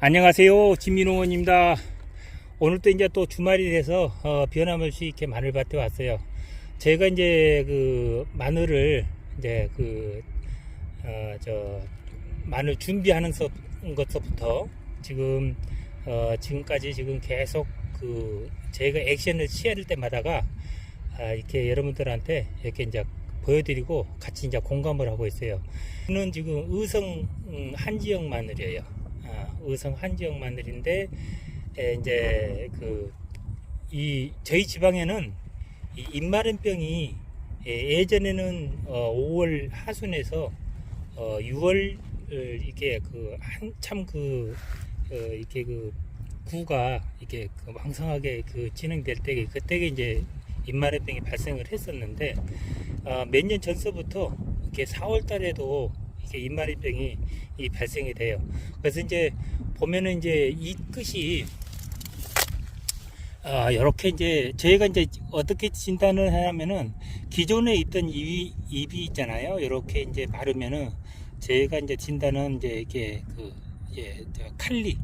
안녕하세요. 진민호원입니다. 오늘도 이제 또 주말이 돼서 어, 변함없이 이렇게 마늘밭에 왔어요. 제가 이제 그 마늘을 이제 그, 어, 저, 마늘 준비하는 서- 것서부터 지금, 어, 지금까지 지금 계속 그, 제가 액션을 취할 때마다가 아, 이렇게 여러분들한테 이렇게 이제 보여드리고 같이 이제 공감을 하고 있어요. 저는 지금 의성 음, 한지역 마늘이에요. 아, 의성 한 지역 마늘인데 에, 이제 그 이 저희 지방에는 이 입마른병이 예, 예전에는 어, 5월 하순에서 어, 6월 이게 그 한참 그 어, 이렇게 그 구가 이렇게 그 왕성하게 그 진행될 때 그때 이제 입마른병이 발생을 했었는데 어, 몇년 전서부터 이렇게 4월 달에도 이게 입마른병이 이 발생이 돼요. 그래서 이제 보면은 이제 이 끝이 아, 이렇게 이제 저희가 이제 어떻게 진단을 하냐면은 기존에 있던 입이, 입이 있잖아요. 이렇게 이제 바르면은 저희가 이제 진단은 이제 이렇게 그 예, 저 칼리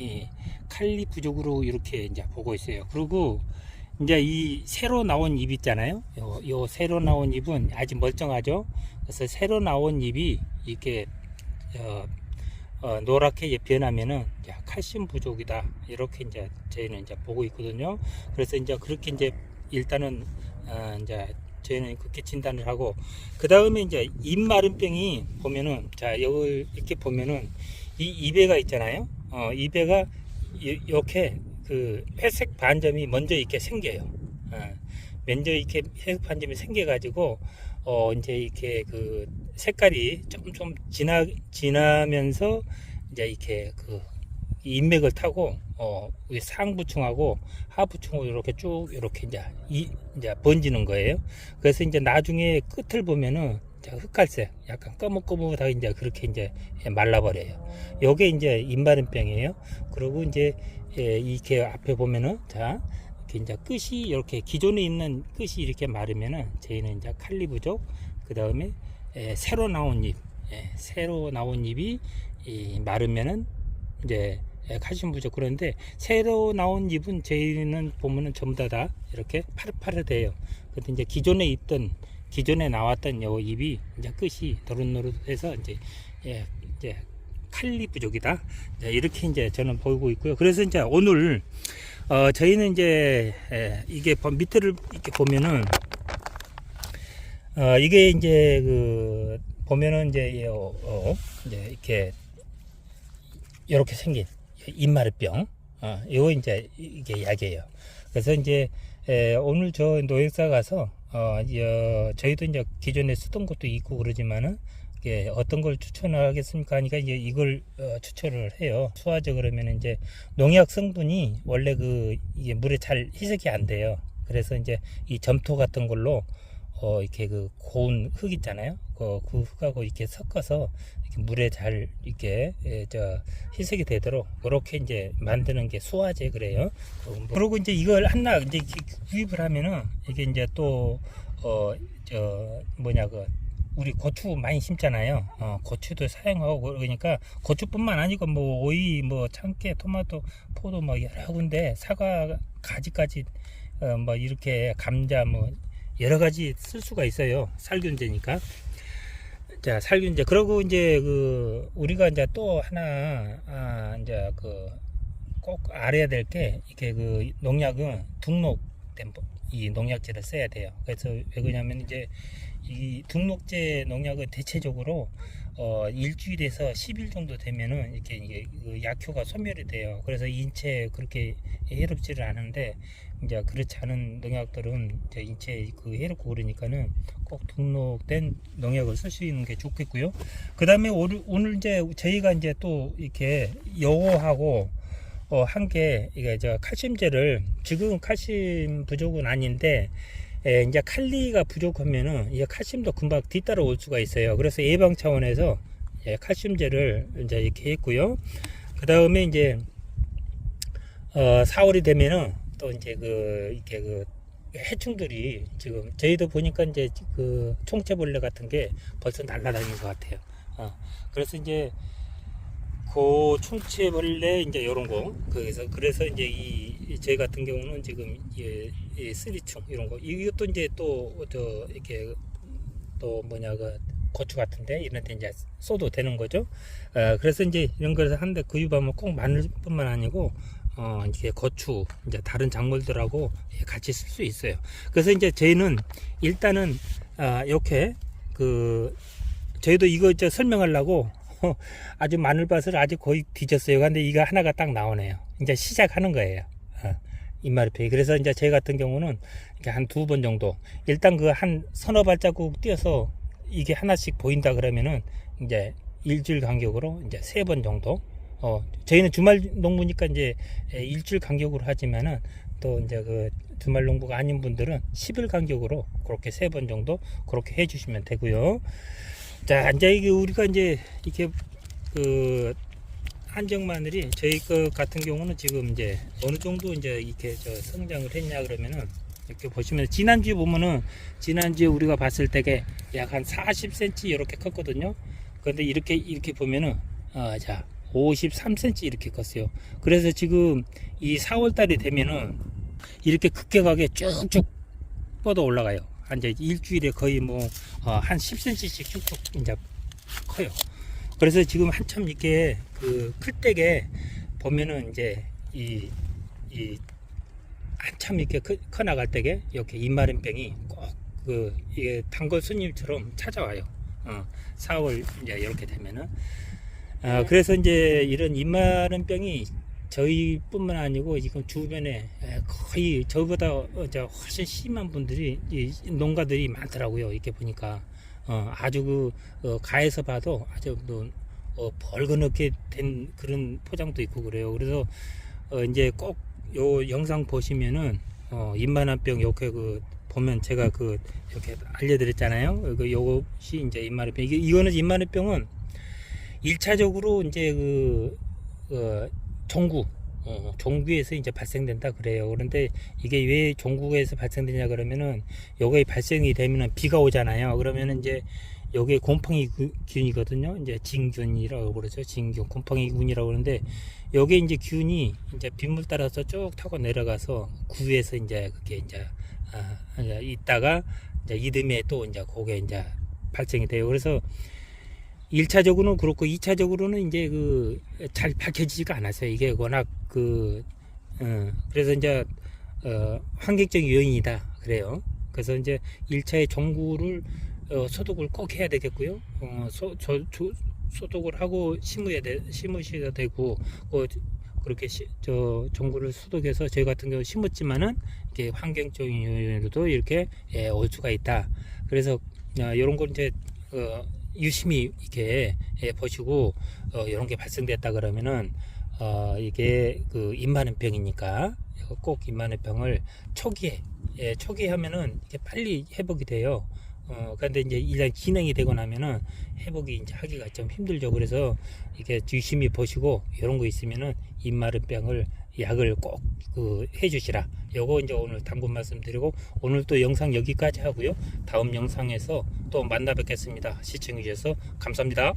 예, 칼리 부족으로 이렇게 이제 보고 있어요. 그리고 이제 이 새로 나온 잎 있잖아요. 요, 요 새로 나온 잎은 아직 멀쩡하죠. 그래서 새로 나온 잎이 이렇게 어, 어, 노랗게 변하면은 칼슘 부족이다 이렇게 이제 저희는 이제 보고 있거든요. 그래서 이제 그렇게 이제 일단은 어, 이제 저희는 그렇게 진단을 하고 그 다음에 이제 입마른병이 보면은 자 여기 이렇게 보면은 이 이배가 있잖아요. 어, 이배가 이- 이렇게 그 회색 반점이 먼저 이렇게 생겨요. 어, 먼저 이렇게 회색 반점이 생겨가지고 어 이제 이렇게 그 색깔이 좀좀 진하 진하면서 이제 이렇게 그 인맥을 타고 어 우리 상부층하고 하부층으로 이렇게 쭉 이렇게 이제 이 이제 번지는 거예요. 그래서 이제 나중에 끝을 보면은 흑갈색, 약간 꺼뭇꺼뭇하게 이제 그렇게 이제 말라버려요. 요게 이제 입마른병이에요. 그리고 이제 예, 이렇게 앞에 보면은 자 이렇게 이제 끝이 이렇게 기존에 있는 끝이 이렇게 마르면은 저희는 이제 칼리 부족 그 다음에 새로 나온 잎 예, 새로 나온 잎이 이 마르면은 이제 예, 칼슘 부족 그런데 새로 나온 잎은 저희는 보면은 전부 다, 다 이렇게 파릇파릇해요. 근데 이제 기존에 있던 기존에 나왔던 요 잎이 이제 끝이 노릇노릇해서 이제 예, 이제 칼리 부족이다. 네, 이렇게 이제 저는 보고 있고요. 그래서 이제 오늘 어, 저희는 이제 예, 이게 보- 밑에를 이렇게 보면은 어, 이게 이제 그 보면은 이제 요, 어, 이제 이렇게 이렇게 생긴 입마르병 어, 이거 이제 이게 약이에요. 그래서 이제 에, 오늘 저 노획사 가서 어, 여, 저희도 이제 기존에 쓰던 것도 있고 그러지만은 이게 어떤 걸 추천하겠습니까? 하니까 이제 이걸 어, 추천을 해요. 수화제 그러면 이제 농약 성분이 원래 그 이게 물에 잘 희석이 안 돼요. 그래서 이제 이 점토 같은 걸로 어 이렇게 그 고운 흙 있잖아요. 그, 그 흙하고 이렇게 섞어서 이렇게 물에 잘 이렇게 예, 저 희석이 되도록 그렇게 이제 만드는 게 수화제 그래요. 그리고 이제 이걸 하나 이제 이렇게 구입을 하면은 이게 이제 또 어 저 뭐냐 그 우리 고추 많이 심잖아요. 어, 고추도 사용하고 그러니까 고추뿐만 아니고 뭐 오이, 뭐 참깨, 토마토, 포도 뭐 여러 군데 사과 가지까지 어, 뭐 이렇게 감자 뭐 여러 가지 쓸 수가 있어요. 살균제니까. 자, 살균제. 그리고 이제 그 우리가 이제 또 하나 아, 이제 그 꼭 알아야 될 게 이렇게 그 농약은 등록된 법- 이 농약제를 써야 돼요. 그래서 왜 그러냐면 이제 이 등록제 농약은 대체적으로 어 일주일에서 10일 정도 되면은 이렇게 이게 그 약효가 소멸이 돼요. 그래서 인체에 그렇게 해롭지를 않은데 이제 그렇지 않은 농약들은 이제 인체에 그 해롭고 그러니까는 꼭 등록된 농약을 쓸수 있는 게 좋겠고요. 그 다음에 오늘, 이제 저희가 이제 또 이렇게 요거하고 어, 한 게, 이게 저 칼슘제를, 지금 칼슘 부족은 아닌데, 에, 이제 칼리가 부족하면은, 이제 칼슘도 금방 뒤따라 올 수가 있어요. 그래서 예방 차원에서, 예, 칼슘제를 이제 이렇게 했고요. 그 다음에 이제, 어, 4월이 되면은, 또 이제 그, 이렇게 그, 해충들이 지금, 저희도 보니까 이제 그 총체벌레 같은 게 벌써 날아다니는 것 같아요. 어, 그래서 이제, 고 충치벌레 이제 요런 거 그래서 그래서 이제 이제 같은 경우는 지금 이, 이 쓰리충 이런 거 이것도 이제 또 저 이렇게 또 뭐냐 그 고추 같은데 이런 데 이제 써도 되는 거죠. 어, 그래서 이제 이런 거를 하는데 그 유밤은 꼭 마늘뿐만 아니고 어 이게 고추 이제 다른 작물들하고 같이 쓸 수 있어요. 그래서 이제 저희는 일단은 아 이렇게 그 저희도 이거 저 설명하려고 아주 마늘밭을 아주 거의 뒤졌어요. 근데 이거 하나가 딱 나오네요. 이제 시작하는 거예요. 어, 입마르페이. 그래서 이제 제 같은 경우는 한 두 번 정도. 일단 그 한 서너 발자국 뛰어서 이게 하나씩 보인다 그러면은 이제 일주일 간격으로 이제 세 번 정도. 어, 저희는 주말 농부니까 이제 에, 일주일 간격으로 하지만은 또 이제 그 주말 농부가 아닌 분들은 10일 간격으로 그렇게 세 번 정도 그렇게 해 주시면 되고요. 자, 이제 이게 우리가 이제 이렇게 그 한정 마늘이 저희 거 같은 경우는 지금 이제 어느 정도 이제 이렇게 저 성장을 했냐 그러면은 이렇게 보시면 지난주에 보면은 지난주에 우리가 봤을 때게 약 한 40cm 이렇게 컸거든요. 그런데 이렇게 이렇게 보면은 어, 자 53cm 이렇게 컸어요. 그래서 지금 이 4월 달이 되면은 이렇게 급격하게 쭉쭉 뻗어 올라가요. 한 이제 일주일에 거의 뭐한 10cm씩 쭉쭉 이제 커요. 그래서 지금 한참 이렇게 그 클 때게 보면은 이제 이, 이 한참 이렇게 커, 커 나갈 때게 이렇게 입마름병이 꼭 그 이게 단골 손님처럼 찾아와요. 어, 4월 이제 이렇게 되면은 아, 그래서 이제 이런 입마름병이 저희뿐만 아니고 지금 주변에 에, 거의 저보다 훨씬 심한 분들이 이 농가들이 많더라고요. 이렇게 보니까 어, 아주 그 어, 가에서 봐도 아주 또, 어, 벌거벗게 된 그런 포장도 있고 그래요. 그래서 어, 이제 꼭 요 영상 보시면은 어, 입만한병 이렇게 그 보면 제가 그 이렇게 알려드렸잖아요. 그 요것이 이제 입만한병 이게 이거는 입만한병은 일차적으로 이제 그 어, 종구 어, 종구에서 이제 발생된다 그래요. 그런데 이게 왜 종구에서 발생되냐 그러면은 요게 발생이 되면은 비가 오잖아요. 그러면은 이제 요게 곰팡이 구- 균이거든요. 이제 진균이라고 그러죠. 진균, 곰팡이 균이라고 그러는데 요게 이제 균이 이제 빗물 따라서 쭉 타고 내려가서 구에서 이제 그게 이제 아, 이제 있다가 이제 이듬해 또 이제 그게 이제 발생이 돼요. 그래서 1차적으로는 그렇고 2차적으로는 이제 그 잘 밝혀지지가 않았어요. 이게 워낙 그 어, 그래서 이제 어, 환경적 요인이다 그래요. 그래서 이제 1차의 종구를 어, 소독을 꼭 해야 되겠고요. 어, 소, 저, 조- 소독을 하고 심어야 돼, 심으셔야 되고 어, 그렇게 시, 저 종구를 소독해서 저희 같은 경우 심었지만은 이게 환경적인 요인으로도 이렇게 예, 올 수가 있다. 그래서 아, 이런 걸 이제 어, 유심히 이렇게 예, 보시고 어, 이런 게 발생됐다 그러면은 어, 이게 그 입만원병이니까 꼭 입만원병을 초기에 예, 초기에 하면은 이게 빨리 회복이 돼요. 어, 그런데 이제 일단 진행이 되고 나면은 회복이 이제 하기가 좀 힘들죠. 그래서 이게 유심히 보시고 이런 거 있으면은 입마른병을 약을 꼭 그 해주시라. 요거 이제 오늘 당분 말씀드리고 오늘 또 영상 여기까지 하고요. 다음 영상에서 또 만나 뵙겠습니다. 시청해 주셔서 감사합니다.